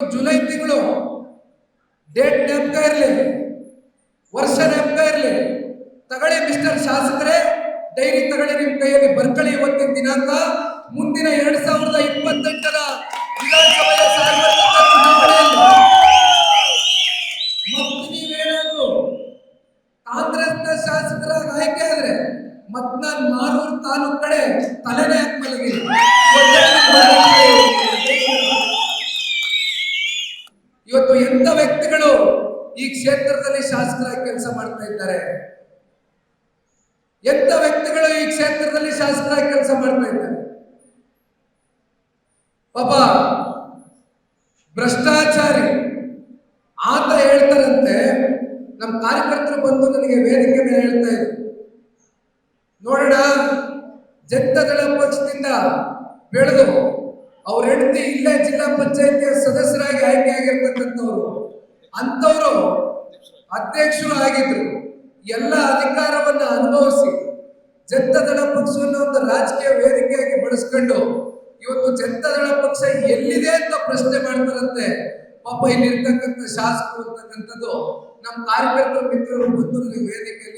July ತಿಂಗಳು. Date ಜ್ಞಾಪಕ ಇರಲಿ. ವರ್ಷ ಜ್ಞಾಪಕ ಇರಲಿ. ತಗೊಳ್ಳಿ ಮಿಸ್ಟರ್ ಶಾಸಕರೇ. ಡೈರಿ ತಗೊಳ್ಳಿ ನಿಮ್ಮ ಕೈಯಲ್ಲಿ ಬರ್ಕಳಿ ಇವತ್ತಿನ ದಿನಾಂಕ. ಮುಂದಿನ ಎರಡ್ ಸಾವಿರದ ಇಪ್ಪತ್ತೆಂಟರ ವಿಧಾನಸಭೆಯ ಸಾರ್ವತ್ರಿಕ ಚುನಾವಣೆಯಲ್ಲಿ. ಮತ್ತು ನೀವೇನಾದ್ರು ಕಾಂಗ್ರೆಸ್ನ ಶಾಸಕರಾಗಿ ಆಯ್ಕೆ ಆದ್ರೆ ಮತ್ ನಾನು ಮಾರೂರು ತಾಲೂಕ್ ಕಡೆ ತಲೆನೇ ಹಾಕಿ ಇವತ್ತು ಎಂತ ವ್ಯಕ್ತಿಗಳು ಈ ಕ್ಷೇತ್ರದಲ್ಲಿ ಶಾಸಕರಾಗಿ ಕೆಲಸ ಮಾಡ್ತಾ ಇದ್ದಾರೆ? ಎಂತ ವ್ಯಕ್ತಿಗಳು ಈ ಕ್ಷೇತ್ರದಲ್ಲಿ ಶಾಸಕರಾಗಿ ಕೆಲಸ ಮಾಡ್ತಾ ಇದ್ದಾರೆ? ಪಾಪ ಭ್ರಷ್ಟಾಚಾರಿ. ಆತ ಹೇಳ್ತಾರಂತೆ, ನಮ್ಮ ಕಾರ್ಯಕರ್ತರು ಬಂದು ನನಗೆ ವೇದಿಕೆ ಮೇಲೆ ಹೇಳ್ತಾ ಇದ್ರು. ನೋಡೋಣ ಜನತಾದಳ ಪಕ್ಷದಿಂದ ಬೆಳೆದು ಅವ್ರ ಹೆಂಡತಿ ಇಲ್ಲೇ ಜಿಲ್ಲಾ ಪಂಚಾಯತಿಯ ಸದಸ್ಯರಾಗಿ ಆಯ್ಕೆ ಆಗಿರ್ತಕ್ಕಂಥವ್ರು. ಅಂಥವ್ರು ಅಧ್ಯಕ್ಷರು ಆಗಿದ್ರು. ಎಲ್ಲ ಅಧಿಕಾರವನ್ನ ಅನುಭವಿಸಿ ಜನತಾದಳ ಪಕ್ಷವನ್ನು ಒಂದು ರಾಜಕೀಯ ವೇದಿಕೆಯಾಗಿ ಬಳಸ್ಕೊಂಡು ಇವತ್ತು ಜನತಾದಳ ಪಕ್ಷ ಎಲ್ಲಿದೆ ಅಂತ ಪ್ರಶ್ನೆ ಮಾಡ್ತಾರಂತೆ. ಪಾಪ ಇಲ್ಲಿರ್ತಕ್ಕಂಥ ಶಾಸಕರು ಅಂತಕ್ಕಂಥದ್ದು ನಮ್ಮ ಕಾರ್ಯಕರ್ತರ ಮಿತ್ರರು ಬಂದು ಹಂಚ್ಕೊಂಡು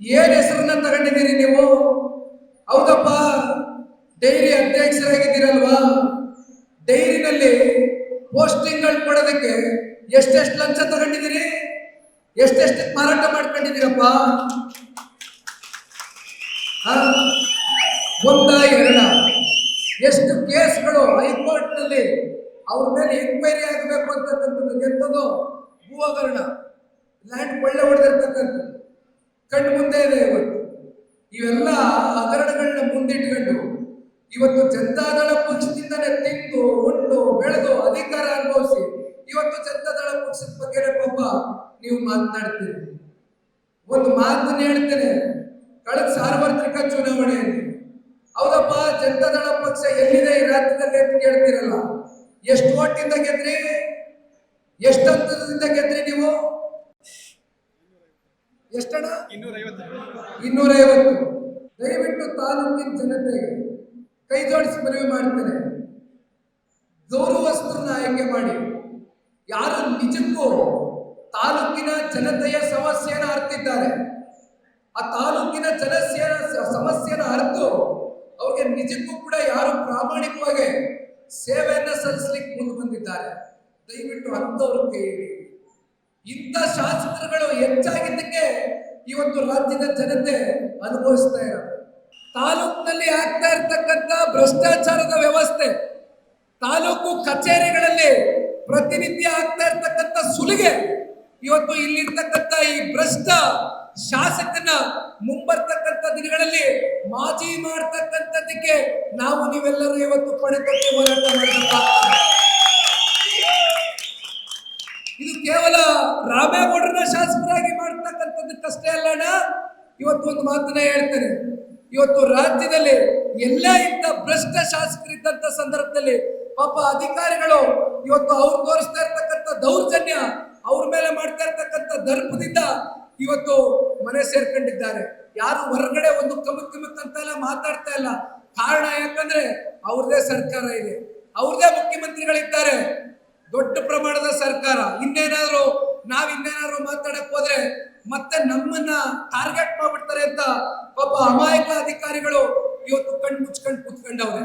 ಏನ್ ಹೆಸರನ್ನ ತಗೊಂಡಿದ್ದೀರಿ ನೀವು? ಹೌದಪ್ಪ, ಡೈರಿ ಅಧ್ಯಕ್ಷರಾಗಿದ್ದೀರಲ್ವಾ? ಡೈರಿನಲ್ಲಿ ಪೋಸ್ಟಿಂಗ್ಗಳು ಕೊಡೋದಕ್ಕೆ ಎಷ್ಟೆಷ್ಟು ಲಂಚ ತಗೊಂಡಿದ್ದೀರಿ? ಎಷ್ಟೆಷ್ಟು ಮಾರಾಟ ಮಾಡ್ಕೊಂಡಿದ್ದೀರಪ್ಪ? ಒಂದ, ಎರಡ. ಎಷ್ಟು ಕೇಸ್ಗಳು ಹೈಕೋರ್ಟ್ನಲ್ಲಿ ಅವ್ರ ಮೇಲೆ ಎನ್ಕ್ವೈರಿ ಆಗಬೇಕು ಅಂತಕ್ಕಂಥದ್ದು ಎಂಥದ್ದು ಭೂ ಹಗರಣ ಲ್ಯಾಂಡ್ ಒಳ್ಳೆ ಹೊಡೆದಿರ್ತಕ್ಕಂಥದ್ದು. ಕಣ್ಣು ಮುಂದೆ ಇದೆ ಇವತ್ತು ಇವೆಲ್ಲ ಹಗರಣಗಳನ್ನ ಮುಂದಿಟ್ಕೊಂಡು ಇವತ್ತು ಜನತಾದಳ ಪಕ್ಷದಿಂದಲೇ ತಿಂದು ಉಂಡು ಬೆಳೆದು ಅಧಿಕಾರ ಅನುಭವಿಸಿ ಇವತ್ತು ಜನತಾದಳ ಪಕ್ಷದ ಬಗ್ಗೆ ಪಾಪ ನೀವು ಮಾತನಾಡ್ತೀರಿ. ಒಂದು ಮಾತನ್ನ ಹೇಳ್ತೇನೆ, ಕಳೆದ ಸಾರ್ವತ್ರಿಕ ಚುನಾವಣೆಯಲ್ಲಿ. ಹೌದಪ್ಪ ಜನತಾದಳ ಪಕ್ಷ ಎಲ್ಲಿದೆ ಈ ರಾಜ್ಯದಲ್ಲಿ ಅಂತ ಕೇಳ್ತೀರಲ್ಲ. ಎಷ್ಟು ಓಟಿಂದ ಗೆದ್ರಿ? ಎಷ್ಟು ಹಂತದಿಂದ ಗೆದ್ರಿ ನೀವು? ಎಷ್ಟಣ ಇನ್ನೂರೈವತ್ತು. ದಯವಿಟ್ಟು ತಾಲೂಕಿನ ಜನತೆಗೆ ಕೈ ಜೋಡಿಸಿ ಮನವಿ ಮಾಡ್ತೇನೆ. ವಸ್ತುವನ್ನ ಆಯ್ಕೆ ಮಾಡಿ. ಯಾರು ನಿಜಕ್ಕೂ ತಾಲೂಕಿನ ಜನತೆಯ ಸಮಸ್ಯೆಯನ್ನು ಅರ್ತಿದ್ದಾರೆ. ಆ ತಾಲೂಕಿನ ಜನಸ್ಯ ಸಮಸ್ಯೆನ ಅರ್ತು ಅವ್ರಿಗೆ ನಿಜಕ್ಕೂ ಕೂಡ ಯಾರು ಪ್ರಾಮಾಣಿಕವಾಗಿ ಸೇವೆಯನ್ನು ಸಲ್ಲಿಸ್ಲಿಕ್ಕೆ ಮುಂದೆ ಬಂದಿದ್ದಾರೆ. ದಯವಿಟ್ಟು ಅಂಥವ್ರು ಕೈ ಹಿಡಿ. ಇಂಥ ಶಾಸಕರುಗಳು ಹೆಚ್ಚಾಗಿದ್ದಕ್ಕೆ ಇವತ್ತು ರಾಜ್ಯದ ಜನತೆ ಅನುಭವಿಸ್ತಾ ಇರೋದು. ತಾಲೂಕಿನಲ್ಲಿ ಆಗ್ತಾ ಇರ್ತಕ್ಕಂಥ ಭ್ರಷ್ಟಾಚಾರದ ವ್ಯವಸ್ಥೆ, ತಾಲೂಕು ಕಚೇರಿಗಳಲ್ಲಿ ಪ್ರತಿನಿತ್ಯ ಆಗ್ತಾ ಇರ್ತಕ್ಕಂಥ ಸುಲಿಗೆ, ಇವತ್ತು ಇಲ್ಲಿರ್ತಕ್ಕಂಥ ಈ ಭ್ರಷ್ಟ ಶಾಸಕನ ಮುಂಬರ್ತಕ್ಕಂಥ ದಿನಗಳಲ್ಲಿ ಮಾಜಿ ಮಾಡ್ತಕ್ಕಂಥದ್ದಕ್ಕೆ ನಾವು ನೀವೆಲ್ಲರೂ ಇವತ್ತು ಪಡೆದಕ್ಕೆ ಹೋರಾಟ ಮಾಡಬೇಕಾಗ್ತದೆ ಇದು ಕೇವಲ ರಾಮೇಗೌಡರನ್ನ ಶಾಸಕರಾಗಿ ಮಾಡ್ತಕ್ಕಂಥದ್ದಕ್ಕಷ್ಟೇ ಅಲ್ಲಣ್ಣ ಇವತ್ತು ಒಂದು ಮಾತನ್ನ ಹೇಳ್ತೇನೆ. ಇವತ್ತು ರಾಜ್ಯದಲ್ಲಿ ಎಲ್ಲ ಇಂಥ ಭ್ರಷ್ಟ ಶಾಸಕರಿದ್ದಂತ ಸಂದರ್ಭದಲ್ಲಿ ಪಾಪ ಅಧಿಕಾರಿಗಳು ಇವತ್ತು ಅವ್ರು ತೋರಿಸ್ತಾ ಇರ್ತಕ್ಕಂಥ ದೌರ್ಜನ್ಯ, ಅವ್ರ ಮೇಲೆ ಮಾಡ್ತಾ ಇರ್ತಕ್ಕಂಥ ದರ್ಪದಿಂದ ಇವತ್ತು ಮನೆ ಸೇರ್ಕೊಂಡಿದ್ದಾರೆ. ಯಾರು ಹೊರಗಡೆ ಒಂದು ಕಮಕ್ ಕಮಕ್ ಎಲ್ಲ ಮಾತಾಡ್ತಾ ಇಲ್ಲ. ಕಾರಣ ಯಾಕಂದ್ರೆ ಅವ್ರದೇ ಸರ್ಕಾರ ಇದೆ. ಅವ್ರದೇ ಮುಖ್ಯಮಂತ್ರಿಗಳಿದ್ದಾರೆ. ದೊಡ್ಡ ಪ್ರಮಾಣದ ಸರ್ಕಾರ. ಇನ್ನೇನಾದ್ರು ನಾವ್ ಇನ್ನೇನಾದ್ರು ಮಾತಾಡಕ್ ಹೋದ್ರೆ ಮತ್ತೆ ನಮ್ಮನ್ನ ಟಾರ್ಗೆಟ್ ಮಾಡ್ಬಿಡ್ತಾರೆ ಅಂತ ಪಾಪ ಅಮಾಯಕ ಅಧಿಕಾರಿಗಳು ಇವತ್ತು ಕಣ್ ಮುಚ್ಕೊಂಡು ಕೂತ್ಕೊಂಡವ್ರೆ.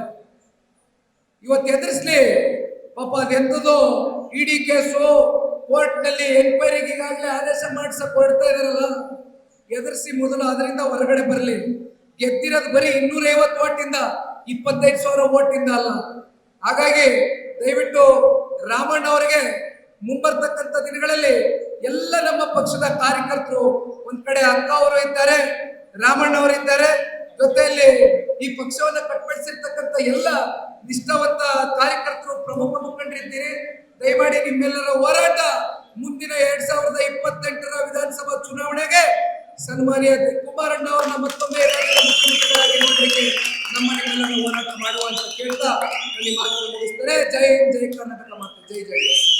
ಇವತ್ತು ಎದುರಿಸ್ಲಿ, ಪಾಪ ಅದೆಂಥದ್ದು? ಇಡಿ ಕೇಸು ಕೋರ್ಟ್ನಲ್ಲಿ ಎನ್ಕ್ವೈರಿಗೆ ಈಗಾಗಲೇ ಆದೇಶ ಮಾಡಿಸಕ್ ಹೊರಡ್ತಾ ಇದಾರಲ್ಲ. ಎದುರಿಸಿ ಮೊದಲು ಅದರಿಂದ ಹೊರಗಡೆ ಬರಲಿ. ಗೆದ್ದಿರೋದು ಬರೀ ಇನ್ನೂರೈವತ್ತು ಓಟಿಂದ ಇಪ್ಪತ್ತೈದು ಸಾವಿರ ಓಟಿಂದ ಅಲ್ಲ. ಹಾಗಾಗಿ ದಯವಿಟ್ಟು ರಾಮಣ್ಣ ಅವರಿಗೆ ಮುಂಬರ್ತಕ್ಕಂಥ ದಿನಗಳಲ್ಲಿ ಎಲ್ಲ ನಮ್ಮ ಪಕ್ಷದ ಕಾರ್ಯಕರ್ತರು ಒಂದ್ ಕಡೆ ಅಕ್ಕ ಅವರು ಇದ್ದಾರೆ ರಾಮಣ್ಣ ಅವರು ಇದ್ದಾರೆ. ಜೊತೆಯಲ್ಲಿ ಈ ಪಕ್ಷವನ್ನ ಕಟ್ಪಡಿಸಿರ್ತಕ್ಕಂಥ ಎಲ್ಲ ನಿಷ್ಠಾವಂತ ಕಾರ್ಯಕರ್ತರು ಪ್ರಮುಖ ಮುಖಂಡರಿದ್ದೀರಿ. ದಯಮಾಡಿ ನಿಮ್ಮೆಲ್ಲರ ಹೋರಾಟ ಮುಂದಿನ ಎರಡ್ ಸಾವಿರದ ಇಪ್ಪತ್ತೆಂಟರ ವಿಧಾನಸಭಾ ಚುನಾವಣೆಗೆ ಸನ್ಮಾನ್ಯ ಕುಮಾರಣ್ಣ ಅವರನ್ನ ಮತ್ತೊಮ್ಮೆ ಮುಖ್ಯಮಂತ್ರಿಗಳಾಗಿ ನೋಡಲಿಕ್ಕೆ ನಮ್ಮ ಹೋರಾಟ ಮಾಡುವ ಅಂತ ಕೇಳ್ತಾ ಜೈ ಹಿಂದ್, ಜೈ ಕರ್ನಾಟಕ ಮಾತು ಜೈ ಜೈ